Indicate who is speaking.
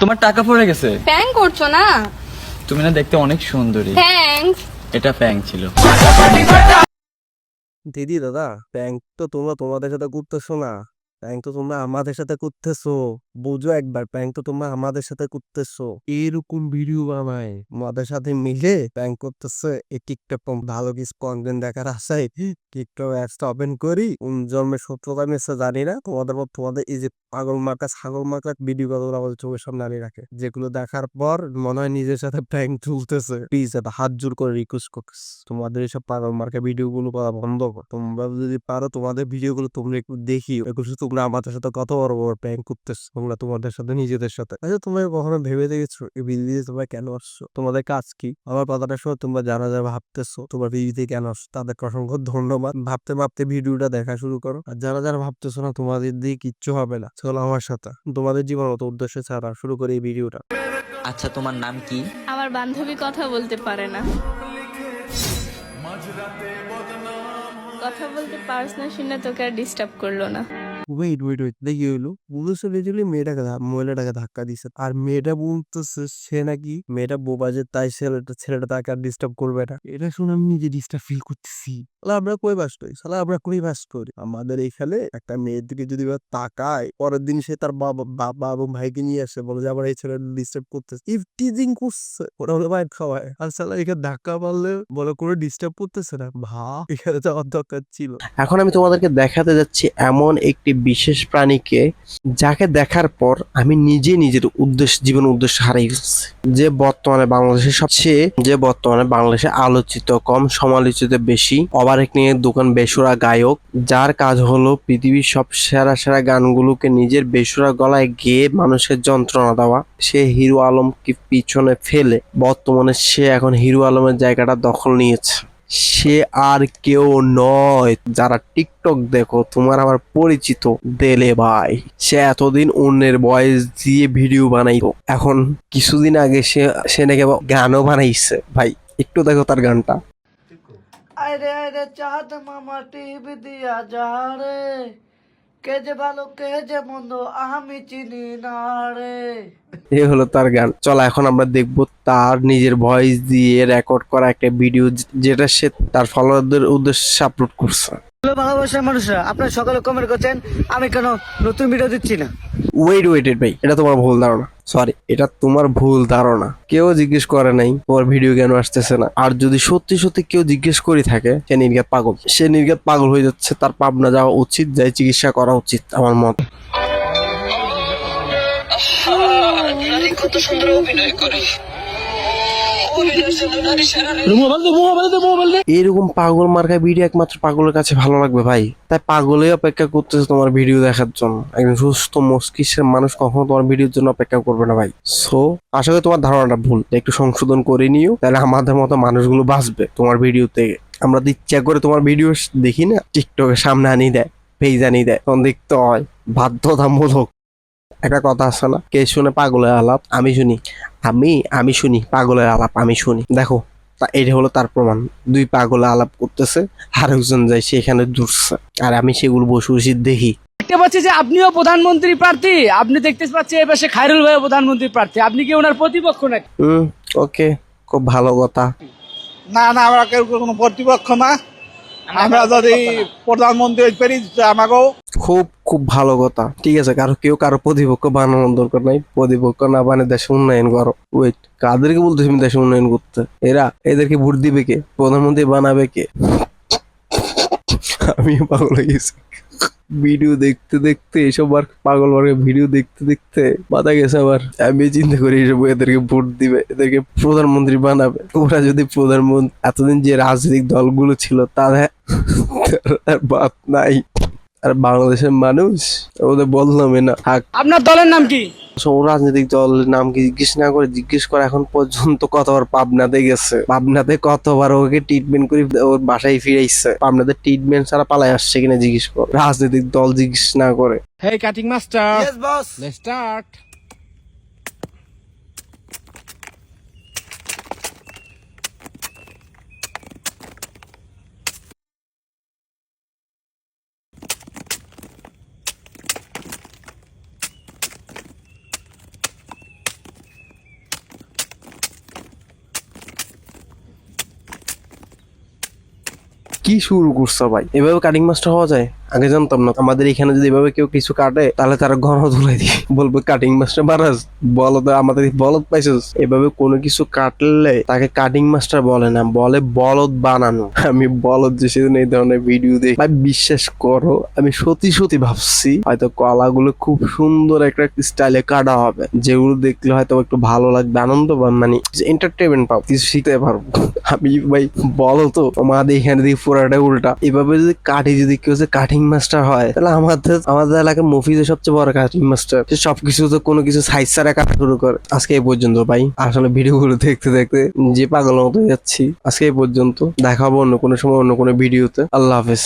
Speaker 1: তোমার টাকা পড়ে গেছে?
Speaker 2: প্যাং করছ না?
Speaker 1: তুমি না দেখতে অনেক সুন্দরী।
Speaker 2: থ্যাঙ্কস
Speaker 1: এটা প্যাং ছিল।
Speaker 3: দিদি দাদা প্যাং তো তোমরা তোমাদের সাথে করতেছো না। প্র্যাঙ্ক তো তোমরা আমাদের সাথে করতেছো। বুঝো একবার প্র্যাঙ্ক তো তোমরা আমাদের সাথে করতেছো। এরকম ভিডিও বানায়। আমাদের সাথে মিলে প্র্যাঙ্ক করতেছে। এই টিকটক ভালো কিছু কন্টেন্ট দেখার আশায় টিকটক অ্যাপসটা ওপেন করি। কোন জন্মের সত্যতা মিশে জানি না। তোমাদের পর তোমাদের এই যে পাগল মার্কা, ছাগল মার্কা ভিডিও গুলো আমাদের চোখের সামনে আনিয়ে রাখে। যেগুলো দেখার পর মনে হয় নিজের সাথে প্র্যাঙ্ক চলতেছে প্লিজ এটা হাত জোর করে রিকোয়েস্ট করতেছি। তোমাদের এইসব পাগল মার্কা ভিডিও গুলো করা বন্ধ কর। তোমরা যদি পারো তোমাদের ভিডিও গুলো তোমরা একটু দেখি শুধু তোমরা আমাদের সাথে কত বড় বড় প্র্যাঙ্ক করতেছো তোমরা তোমাদের সাথে নিজেদের সাথে। আচ্ছা তোমরা কখনো ভেবে দেখেছ এই ভিডিওতে তোমরা কেন আসছো? তোমাদের কাজ কি? আমার কথাটা সময় তোমরা যারা যারা ভাবতেছো তোমার ভিডিওতে কেন আসছো? তাদেরকে অসংখ্য ধন্যবাদ। ভাবতে ভাবতে ভিডিওটা দেখা শুরু করো। আর যারা যারা ভাবতেছো না তোমাদের দিয়ে কিচ্ছু হবে না। চলো আমার সাথে। তোমাদের জীবনত উদ্দেশ্য ছাড়া শুরু করে এই ভিডিওটা।
Speaker 4: আচ্ছা তোমার নাম কি?
Speaker 2: আমার বান্ধবী কথা বলতে পারে না। কথা বলতে পারস না শুনে তোকে আর ডিস্টার্ব করল না।
Speaker 3: ওয়েট ওয়েট ওয়েট দেখি হইল বুঝেছ বেজিক্যালি মেয়েটাকে মহিলাটাকে ধাক্কা দিচ্ছে আর মেয়েটা বলতেছে সে নাকি মেয়েটা বোবা যে তাই ছেলেটা ছেলেটা তাকে আর ডিস্টার্ব করবে না এটা শুনে আমি নিজে ডিস্টার্ব ফিল করতেছি তাহলে আমরা কই বাস করি? তাহলে আমরা কই বাস করি? আমাদের এইখানে একটা মেয়ের দিকে যদি তাকায়, পরের দিন সে তার বাবা বাবা এবং ভাইকে নিয়ে আসে, বলে যে, আমার এই ছেলেটা ডিস্টার্ব করতেছে। ইফ টিজিং করছে। ওরা হলো বাইর খাওয়ায়। আর সালা এখানে ধাক্কা মারলে বলে করে ডিস্টার্ব করতেছে না। ভা, এখানে যাওয়ার দরকার ছিল।
Speaker 5: এখন আমি তোমাদেরকে দেখাতে যাচ্ছি এমন একটি বিশেষ প্রাণীকে, যাকে দেখার পর আমি নিজে নিজের উদ্দেশ্য, জীবন উদ্দেশ্য হারিয়ে গেছি যে বর্তমানে বাংলাদেশে সবচেয়ে যে বর্তমানে বাংলাদেশে আলোচিত কম, সমালোচিত বেশি ওভারঅ্যাক্টিং এর দোকান বেসুরা গায়ক, যার কাজ হলো পৃথিবীর সব সেরা সেরা গানগুলোকে নিজের বেসুরা গলায় গেয়ে মানুষের যন্ত্রণা দেওয়া। সে হিরো আলমকে পিছনে ফেলে বর্তমানে সে এখন হিরো আলমের জায়গাটা দখল নিয়েছে। সে আর কেউ নয়। যারা টিকটক দেখো, তোমার আমার পরিচিত দেলে ভাই। সে এতদিন অন্যের বয়স দিয়ে ভিডিও বানাইতো। এখন কিছুদিন আগে সে সে নাকি গানও বানাইছে। ভাই, একটু দেখো তার গানটা।
Speaker 6: আরে আরে চাঁদ মামা টিভি দিয়া রে কে যে ভালো, কে যে মন্দ, আমি চিনি না রে।
Speaker 5: এ হলো তার গান। চলো, এখন আমরা দেখব তার নিজের ভয়েস দিয়ে রেকর্ড করা একটা ভিডিও যেটা সে তার ফলোয়ারদের উদ্দেশ্যে আপলোড করছে।
Speaker 6: হ্যালো ভালোবাসার মানুষরা আপনারা সকালে কমেন্ট করছেন আমি কেন নতুন ভিডিও দিচ্ছি না?
Speaker 5: ওয়েট ওয়েটেড ভাই এটা তোমার ভুল ধারণা। সরি এটা তোমার ভুল ধারণা। কেউ জিজ্ঞেস করে নাই তোমার ভিডিও কেন আসতেছে না? আর যদি সত্যি সত্যি কেউ জিজ্ঞেস করে থাকে সে নির্ঘাত পাগল। সে নির্ঘাত পাগল হয়ে যাচ্ছে তার পাবনা যাওয়া উচিত যাই চিকিৎসা করা উচিত আমার মত। এরকম পাগল মার্কা ভিডিও একমাত্র পাগলের কাছে ভালো লাগবে ভাই। তাই পাগলে অপেক্ষা করতেছে তোমার ভিডিও দেখার জন্য। একজন সুস্থ মস্তিষ্কের মানুষ কখনো তোমার ভিডিওর জন্য অপেক্ষা করবে না ভাই। সো আশা করি তোমার ধারণাটা ভুল। একটু সংশোধন করে নিও, তাহলে আমাদের মতো মানুষগুলো বাঁচবে তোমার ভিডিও থেকে আমরা ইচ্ছা করে তোমার ভিডিও দেখি না টিকটকের সামনে আনিয়ে দেয় পেজ আনিয়ে দেয়। তখন দেখতে হয় বাধ্যতামূলক। একটা কথা আছে না? কে শুনে পাগলের আলাপ? আমি শুনি। আমি আমি শুনি পাগলের আলাপ আমি শুনি। দেখো তা এটা হলো তার প্রমাণ। দুই পাগলে আলাপ করতেছে আর একজন যায় সেখানে দূরছে আর আমি সেগুলো বসে বসে দেখি।
Speaker 7: দেখতে পাচ্ছি যে আপনিও প্রধানমন্ত্রী প্রার্থী। আপনি দেখতে পাচ্ছি এই পাশে খায়রুল ভাই প্রধানমন্ত্রী প্রার্থী। আপনি কি ওনার প্রতিপক্ষ নাকি?
Speaker 5: হুম ওকে খুব ভালো কথা।
Speaker 8: না না আমরা কেউ কোনো প্রতিপক্ষ না। আমরা যদি প্রধানমন্ত্রী পারি আমাকেও
Speaker 5: খুব খুব ভালো কথা। ঠিক আছে, কারও কেউ কারও প্রতিপক্ষ বানানোর দরকার নাই। প্রতিপক্ষ না বানিয়ে দেশে উন্নয়ন করো। ওয়েট কাদেরকে বলতেছি তুমি দেশে উন্নয়ন করতে? এরা এদেরকে ভোট দিবে কে? প্রধানমন্ত্রী বানাবে কে? আমি পাগল হয়ে গেছি। ভিডিও দেখতে দেখতে এসব আর পাগল মার্কে ভিডিও দেখতে দেখতে বাধা গেছে আবার। আমি চিন্তা করি এসব এদেরকে ভোট দিবে, এদেরকে প্রধানমন্ত্রী বানাবে। ওরা যদি প্রধানমন্ত্রী, এতদিন যে রাজনৈতিক দলগুলো ছিল তাদের আর বাদ নাই। আর বাংলাদেশের মানুষ ওদের বললামই না। থাক
Speaker 7: আপনার দলের নাম কি?
Speaker 5: রাজনৈতিক দলের নাম কি জিজ্ঞেস না করে জিজ্ঞেস করে এখন পর্যন্ত কতবার পাবনাতে গেছে। পাবনাতে কতবার ওকে ট্রিটমেন্ট করে ওর বাসায় ফিরাইছে। পাবনাতে ট্রিটমেন্ট ছাড়া পালাই আসছে কিনা জিজ্ঞেস কর। রাজনৈতিক দল জিজ্ঞেস না করে।
Speaker 7: Hey cutting master
Speaker 6: boss
Speaker 7: let's start
Speaker 5: কি শুরু করছ ভাই? এভাবে কাটিং মাস্টার হওয়া যায়? আগে জানতাম না। আমাদের এখানে যদি এভাবে কেউ কিছু কাটে, তাহলে তারা ঘন ধুলাই দিয়ে বলব কাটিং মাস্টার মারাস বলদ আমাদের বলদ পাইছিস? এভাবে কোনো কিছু কাটলে তাকে কাটিং মাস্টার বলে না, বলে বলদ বানানো। আমি বলদ যে সেদিন এই ধরনের ভিডিও দেখি। বিশ্বাস করো, আমি সত্যি সত্যি ভাবছি, হয়তো কলাগুলো খুব সুন্দর একটা স্টাইলে কাটা হবে। যেগুলো দেখলে হয়তো একটু ভালো লাগবে, আনন্দ মানে এন্টারটেনমেন্ট পাবো, কিছু শিখতে পারব। আমি ভাই, বলো তো আমাদের এখানে দিকে পুরাটা উল্টা। এভাবে যদি কাটি, যদি কেউ যে কাটিং মাস্টার হয়, তাহলে আমাদের আমাদের এলাকার মফিজের সবচেয়ে বড় কাটিং মাস্টার সবকিছু তো কোনো কিছু সাইজ ছাড়া কাজ শুরু করে। আজকে এই পর্যন্ত ভাই। আসলে ভিডিওগুলো দেখতে দেখতে যে পাগল মতো যাচ্ছি। আজকে এই পর্যন্ত। দেখাবো অন্য কোনো সময়, অন্য কোনো ভিডিওতে। আল্লাহ হাফেজ।